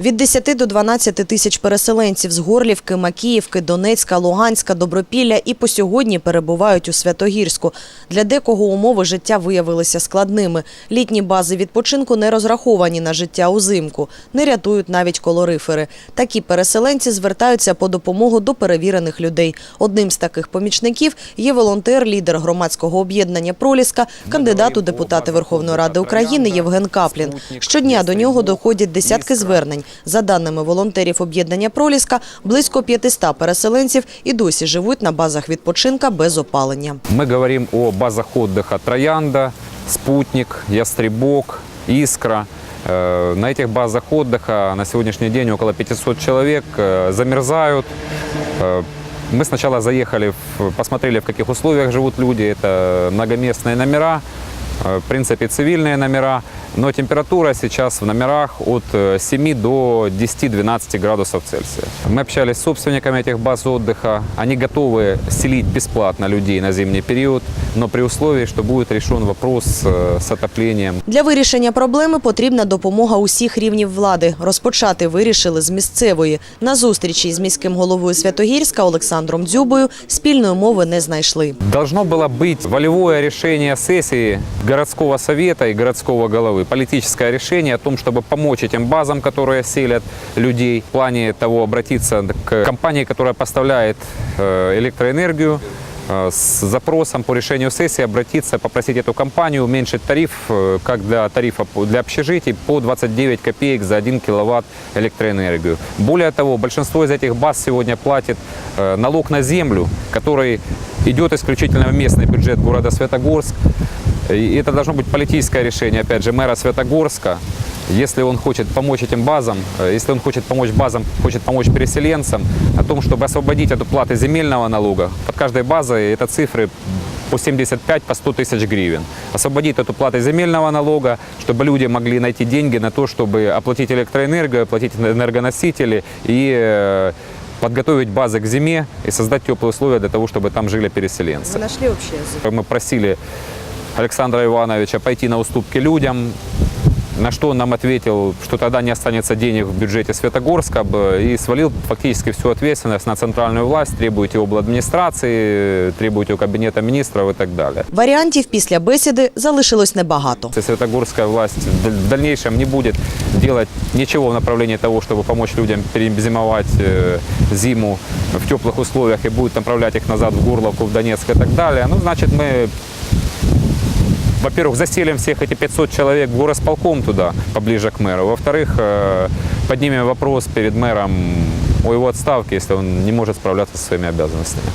Від 10 до 12 тисяч переселенців з Горлівки, Макіївки, Донецька, Луганська, Добропілля і по сьогодні перебувають у Святогірську. Для декого умови життя виявилися складними. Літні бази відпочинку не розраховані на життя узимку, не рятують навіть колорифери. Такі переселенці звертаються по допомогу до перевірених людей. Одним з таких помічників є волонтер, лідер громадського об'єднання Проліска, кандидат у депутати Верховної Ради України Євген Каплін. Щодня до нього доходять десятки звернень. За даними волонтерів об'єднання Проліска, близько 500 переселенців і досі живуть на базах відпочинка без опалення. Мы говорим о базах отдыха Троянда, Спутник, Ястребок, Искра. Э, На этих базах отдыха на сегодняшний день около 500 человек э, замерзают. Э, Мы сначала заехали, в- посмотрели, в каких условиях живут люди. Это многоместные номера, э, в принципе, цивильные номера. Но температура сейчас в номерах от э, 7 до 10-12 градусов Цельсия. Мы общались с собственниками этих баз отдыха. Они готовы селить бесплатно людей на зимний период, но при условии, что будет решен вопрос э, с отоплением. Для вирішення проблеми потрібна допомога усіх рівнів влади. Розпочати вирішили з місцевої. На зустрічі з міським головою Святогірська Олександром Дзюбою спільної мови не знайшли. Должно было быть волевое решение сессии городского совета и городского Головы, политическое решение о том, чтобы помочь этим базам, которые селят людей, в плане того обратиться к компании, которая поставляет э, электроэнергию, э, с запросом по решению сессии обратиться, попросить эту компанию уменьшить тариф, э, как для тарифа для общежитий, по 29 копеек за 1 киловатт электроэнергию. Более того, большинство из этих баз сегодня платит налог на землю, который идет исключительно в местный бюджет города Светогорск. И это должно быть политическое решение, опять же, мэра Светогорска. Если он хочет помочь этим базам, э, если он хочет помочь базам, хочет помочь переселенцам, о том, чтобы освободить от уплаты земельного налога, под каждой базой это цифры по 75, по 100 тысяч гривен. Освободить от уплаты земельного налога, чтобы люди могли найти деньги на то, чтобы оплатить электроэнергию, оплатить энергоносители и э, подготовить базы к зиме и создать теплые условия для того, чтобы там жили переселенцы. знайшли взагалі? Мы просили Александра Ивановича пойти на уступки людям, на что он нам ответил, что тогда не останется денег в бюджете Светогорска, б- и свалил фактически всю ответственность на центральную власть, требует и об администрации, требует и у кабинета министров и так далее. Варіантів після бесіди залишилось небагато. Если Светогорская власть в даль- в дальнейшем не будет делать ничего в направлении того, чтобы помочь людям перезимовать э, зиму в теплых условиях и будет направлять их назад в Горловку, в Донецк и так далее, ну, значит, мы во-первых, заселим всех эти 500 человек в горосполком туда, поближе к мэру. Во-вторых, э, поднимем вопрос перед мэром о его отставке, если он не может справляться со своими обязанностями.